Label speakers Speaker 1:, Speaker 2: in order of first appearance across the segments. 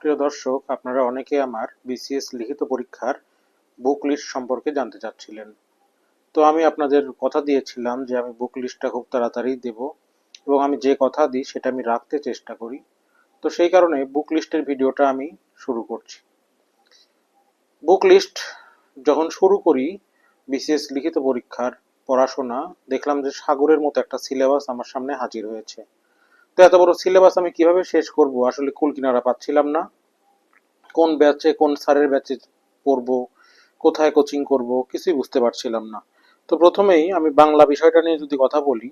Speaker 1: প্রিয় দর্শক, আপনারা অনেকে আমার বিসিএস লিখিত পরীক্ষার বুক লিস্ট সম্পর্কে জানতে চাচ্ছিলেন। তো আমি আপনাদের কথা দিয়েছিলাম যে আমি বুক লিস্টটা খুব তাড়াতাড়ি দেব এবং আমি যে কথা দিই সেটা আমি রাখতে চেষ্টা করি। তো সেই কারণে বুক লিস্টের ভিডিওটা আমি শুরু করছি। বুক লিস্ট যখন শুরু করি বিসিএস লিখিত পরীক্ষার পড়াশোনা, দেখলাম যে সাগরের মতো একটা সিলেবাস আমার সামনে হাজির হয়েছে। তো এত বড় সিলেবাস আমি কীভাবে শেষ করব? আসলে কুল কিনারা পাচ্ছিলাম না। কোন ব্যাচে কোন স্যারের ব্যাচে পড়ব? কোথায় কোচিং করব? কিছুই বুঝতে পারছিলাম না। তো প্রথমেই আমি বাংলা বিষয়টা নিয়ে যদি কথা বলি,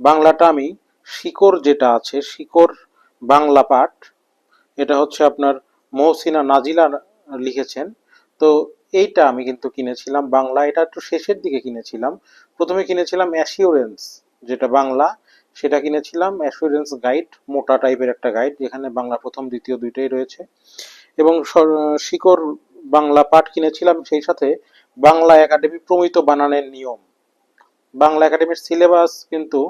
Speaker 1: বাংলাটা আমি শিকড় যেটা আছে, শিকড় বাংলা পাঠ, এটা হচ্ছে আপনার মহসিনা নাজিলা লিখেছেন। তো এইটা আমি কিন্তু কিনেছিলাম বাংলা, এটা একটু শেষের দিকে কিনেছিলাম। প্রথমে কিনেছিলাম অ্যাসিওরেন্স যেটা বাংলা সেটা কিনেছিলাম অ্যাসিওরেন্স গাইড মোটা টাইপের একটা গাইড যেখানে বাংলা প্রথম, দ্বিতীয় দুইটাই রয়েছে। এবং শিকড় বাংলা পাঠ কিনেছিলাম, সেই সাথে বাংলা একাডেমি প্রমিত বানানের নিয়ম। বাংলা একাডেমির সিলেবাস কিন্তু,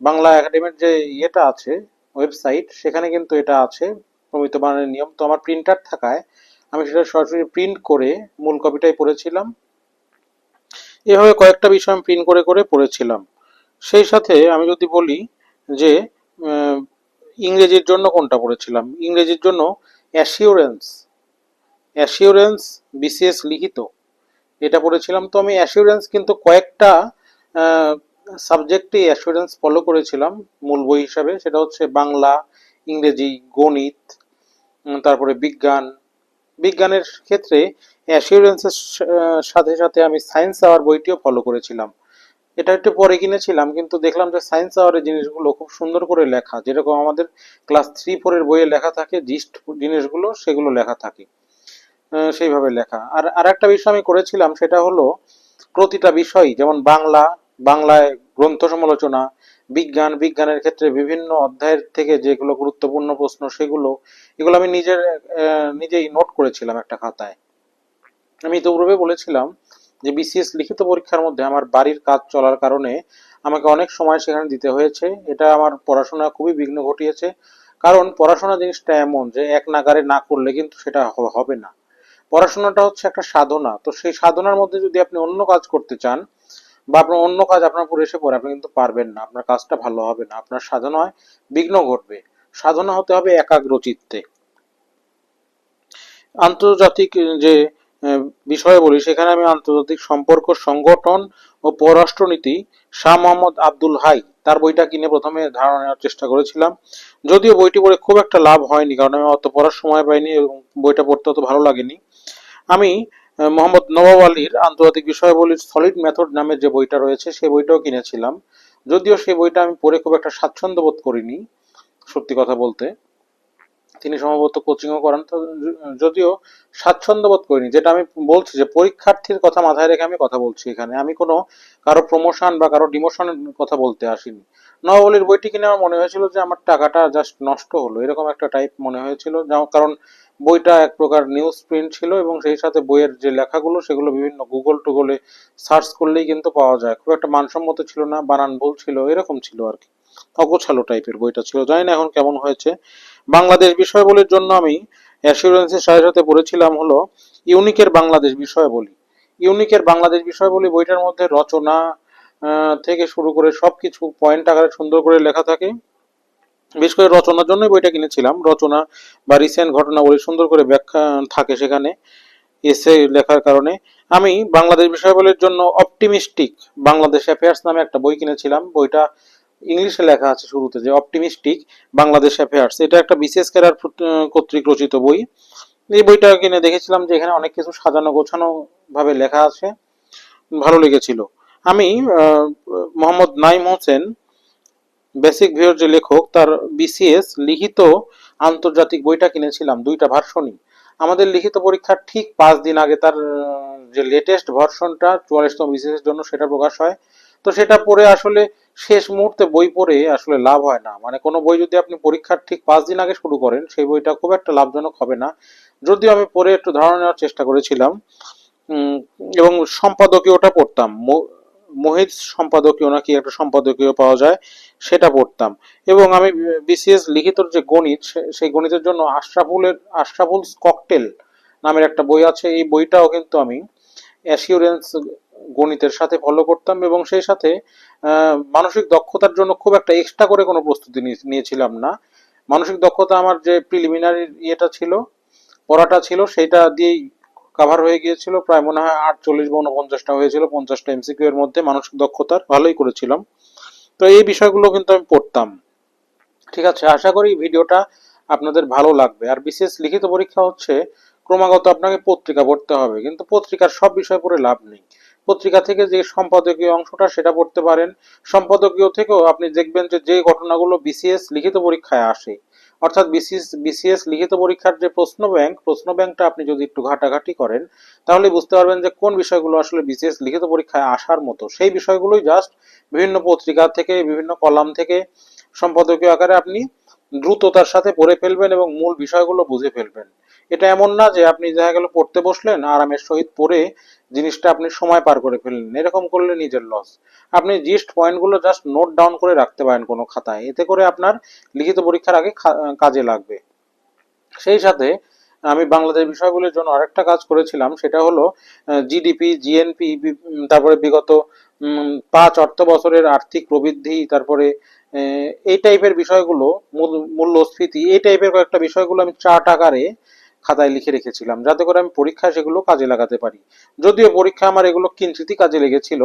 Speaker 1: বাংলা একাডেমির যে ইয়েটা আছে ওয়েবসাইট সেখানে কিন্তু এটা আছে, প্রমিত বানানের নিয়ম। তো আমার প্রিন্টার থাকায়, আমি সেটা সরাসরি প্রিন্ট করে মূল কপিটাই পড়েছিলাম। এভাবে কয়েকটা বিষয় আমি প্রিন্ট করে করে পড়েছিলাম। সেই সাথে আমি যদি বলি যে ইংরেজির জন্য কোনটা পড়েছিলাম? ইংরেজির জন্য অ্যাসিওরেন্স অ্যাসিওরেন্স বিসিএস লিখিত। এটা পড়েছিলাম তো আমি অ্যাসিওরেন্স কিন্তু কয়েকটা সাবজেক্টে অ্যাসিওরেন্স ফলো করেছিলাম, মূল বই হিসাবে। সেটা হচ্ছে বাংলা, ইংরেজি, গণিত তারপরে বিজ্ঞান। বিজ্ঞানের ক্ষেত্রে অ্যাসিওরেন্সের সাথে সাথে আমি সায়েন্স আওয়ার বইটিও ফলো করেছিলাম। এটা একটু পরে কিনেছিলাম, কিন্তু দেখলাম যে সায়েন্স আওয়ারের জিনিসগুলো খুব সুন্দর করে লেখা। যেরকম আমাদের ক্লাস থ্রি ফোরের বইয়ে লেখা থাকে জিস্ট জিনিসগুলো, সেগুলো লেখা থাকে। সেইভাবে লেখা। আর আর একটা বিষয় আমি করেছিলাম, সেটা হলো প্রতিটা বিষয় যেমন বাংলা, বাংলায় গ্রন্থ সমালোচনা, বিজ্ঞান, বিজ্ঞানের ক্ষেত্রে বিভিন্ন অধ্যায়ের থেকে যেগুলো গুরুত্বপূর্ণ প্রশ্ন, সেগুলো, এগুলো আমি নিজের নিজেই নোট করেছিলাম একটা খাতায়। আমি ইতিপূর্বে বলেছিলাম যে বিসিএস লিখিত পরীক্ষার মধ্যে আমার বাড়ির কাজ চলার কারণে আমাকে অনেক সময় সেখানে দিতে হয়েছে। এটা আমার পড়াশোনা খুবই বিঘ্ন ঘটিয়েছে। কারণ পড়াশোনা জিনিসটা এমন যে এক নাগারে না করলে কিন্তু সেটা হবে না। পড়াশোনাটা হচ্ছে একটা সাধনা। তো সেই সাধনার মধ্যে যদি আপনি অন্য কাজ করতে চান বা আপনার অন্য কাজ আপনার উপর এসে পড়ে, আপনি কিন্তু পারবেন না। আপনার কাজটা ভালো হবে না। আপনার সাধনায় বিঘ্ন ঘটবে। সাধনা হতে হবে একাগ্র চিত্তে আন্তর্জাতিক যে বিষয় বলি, সেখানে আমি আন্তর্জাতিক সম্পর্ক সংগঠন ও পররাষ্ট্রনীতি শাহ মোহাম্মদ আব্দুল হাই, তার বইটা কিনে প্রথমে ধারণা নেওয়ার চেষ্টা করেছিলাম। যদিও বইটি পড়ে খুব একটা লাভ হয়নি, কারণ আমি অত পড়ার সময় পাইনি এবং বইটা পড়তে অত ভালো লাগেনি। আমি মোহাম্মদ নবাব আলীর আন্তর্জাতিক বিষয়াবলীর সলিড মেথড নামের যে বইটা রয়েছে, সেই বইটাও কিনেছিলাম। যদিও সেই বইটা আমি পড়ে খুব একটা স্বাচ্ছন্দ্য বোধ করিনি, সত্যি কথা বলতে। তিনি সম্ভবত কোচিংও করান। তো যদিও স্বাচ্ছন্দ্য বোধ করিনি, যেটা আমি বলছি যে পরীক্ষার্থীর কথা মাথায় রেখে আমি কথা বলছি এখানে। আমি কোনো কারও প্রমোশন বা কারও ডিমোশনের কথা বলতে আসিনি। নবলির বইটি কিনে আমার মনে হয়েছিল যে আমার টাকাটা জাস্ট নষ্ট হলো, এরকম একটা টাইপ মনে হয়েছিল। কারণ বইটা এক প্রকার নিউজ প্রিন্ট ছিল এবং সেই সাথে বইয়ের যে লেখাগুলো, সেগুলো বিভিন্ন গুগল টুগলে সার্চ করলেই কিন্তু পাওয়া যায়। খুব একটা মানসম্মত ছিল না, বানান ভুল ছিল, এরকম ছিল আর কি। অগোছালো টাইপের বইটা ছিল। জানি না এখন কেমন হয়েছে। বাংলাদেশ বিষয়াবলীর জন্য আমি অ্যাসিউরেন্সের সাথে সাথে পড়েছিলাম হলো ইউনিকের বাংলাদেশ বিষয়াবলী। ইউনিকের বাংলাদেশ বিষয়াবলী বইটার মধ্যে রচনা থেকে শুরু করে সবকিছু পয়েন্ট আকারে সুন্দর করে লেখা থাকে। বিশেষ করে রচনার জন্যই বইটা কিনেছিলাম। রচনা বা রিসেন্ট ঘটনাবলী সুন্দর করে ব্যাখ্যা থাকে সেখানে এসে লেখার কারণে। আমি বাংলাদেশ বিষয়াবলীর জন্য অপটিমিস্টিক বাংলাদেশ অ্যাফেয়ার্স নামে একটা বই কিনেছিলাম। বইটা ইংলিশে লেখা আছে শুরুতে যে অপটিমিস্টিক বাংলাদেশ অ্যাফেয়ার্স। এটা একটা বিশেষ ক্যাডার কর্তৃক রচিত বই। এই বইটা কিনে দেখেছিলাম যে এখানে অনেক কিছু সাজানো গোছানো ভাবে লেখা আছে। ভালো লেগেছিল। আমি মোহাম্মদ নাইম হোসেন, বেসিক ভিউর যে লেখক, তার বিসিএস লিখিত আন্তর্জাতিক বইটা কিনেছিলাম, দুইটা ভার্সনই। আমাদের লিখিত পরীক্ষার ঠিক পাঁচ দিন আগে তার, যে লেটেস্ট ভার্সনটা চুয়াল্লিশতম বিসিএস জন্য সেটা প্রকাশ হয়। তো সেটা পড়ে আসলে শেষ মুহূর্তে বই পড়ে আসলে লাভ হয় না। মানে কোনো বই যদি আপনি পরীক্ষার ঠিক পাঁচ দিন আগে শুরু করেন, সেই বইটা খুব একটা লাভজনক হবে না। যদিও আমি পড়ে একটু ধারণা নেওয়ার চেষ্টা করেছিলাম এবং সম্পাদকীয়টা পড়তাম। মোহিত সম্পাদকীয় নাকি একটা সম্পাদকীয় পাওয়া যায়, সেটা পড়তাম। এবং আমি বিসিএস লিখিতর যে গণিত সেই গণিতের জন্য আশরাফুলের আশরাফুল ককটেল নামের একটা বই আছে। এই বইটাও কিন্তু আমি অ্যাসিওরেন্স গণিতের সাথে ফলো করতাম এবং সেই সাথে মানসিক দক্ষতার জন্য খুব একটা এক্সট্রা করে কোনো প্রস্তুতি নিয়েছিলাম না। মানসিক দক্ষতা আমার যে প্রিলিমিনারি ইয়েটা ছিল, পড়াটা ছিল সেটা দিয়েই কাভার হয়ে গিয়েছিল। প্রায় মনে হয় আটচল্লিশ বা উনপঞ্চাশটা হয়েছিল, পঞ্চাশটা এমসিকিউ এর মধ্যে মানসিক দক্ষতার ভালোই করেছিলাম। তো এই বিষয়গুলো কিন্তু আমি পড়তাম। ঠিক আছে, আশা করি ভিডিওটা আপনাদের ভালো লাগবে। আর বিশেষ লিখিত পরীক্ষা হচ্ছে ক্রমাগত আপনাকে পত্রিকা পড়তে হবে। কিন্তু পত্রিকার সব বিষয় পড়ে লাভ নেই। পত্রিকা থেকে যে সম্পাদকীয় অংশটা, সেটা পড়তে পারেন। সম্পাদকীয় থেকেও আপনি দেখবেন যে যে ঘটনাগুলো বিসিএস লিখিত পরীক্ষায় আসে, অর্থাৎ বিসিএস বিসিএস লিখিত পরীক্ষার যে প্রশ্ন ব্যাংক, প্রশ্ন ব্যাংকটা আপনি যদি একটু ঘাটাঘাটি করেন, তাহলে বুঝতে পারবেন যে কোন বিষয়গুলো আসলে বিসিএস লিখিত পরীক্ষায় আসার মতো। সেই বিষয়গুলোই জাস্ট বিভিন্ন পত্রিকা থেকে, বিভিন্ন কলাম থেকে সম্পাদকীয় আকারে আপনি দ্রুততার সাথে পড়ে ফেলবেন এবং মূল বিষয়গুলো বুঝে ফেলবেন। এটা এমন না যে আপনি দেখা গেল পড়তে বসলেন, আরামের সহিত পড়ে জিনিসটা আপনি সময় পার করে ফেললেন। এরকম করলে নিজের লস আপনি জিস্ট পয়েন্টগুলো জাস্ট নোট ডাউন করে রাখতে পারেন কোনো খাতায়। এতে করে আপনার লিখিত পরীক্ষার আগে কাজে লাগবে। সেই সাথে আমি বাংলাদেশ বিষয়গুলির জন্য আরেকটা কাজ করেছিলাম, সেটা হলো জিডিপি জিএনপি তারপরে বিগত পাঁচ অর্থ বছরের আর্থিক প্রবৃদ্ধি, তারপরে এই টাইপের বিষয়গুলো, মূল- মূল্যস্ফীতি, এই টাইপের কয়েকটা বিষয়গুলো আমি চার্ট আকারে খাতায় লিখে রেখেছিলাম, যাতে করে আমি পরীক্ষায় সেগুলো কাজে লাগাতে পারি। যদিও পরীক্ষা আমার এগুলো কিঞ্চিতই কাজে লেগেছিল।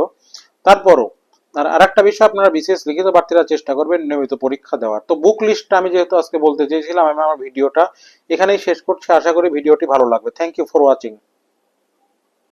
Speaker 1: তারপরও আর আরেকটা বিষয় আপনারা বিশেষ লিখিত প্রার্থীরা চেষ্টা করবেন নিয়মিত পরীক্ষা দেওয়ার। তো বুক লিস্টটা আমি যেহেতু আজকে বলতে চেয়েছিলাম, আমি আমার ভিডিওটা এখানেই শেষ করছি। আশা করি ভিডিওটি ভালো লাগবে। Thank you for watching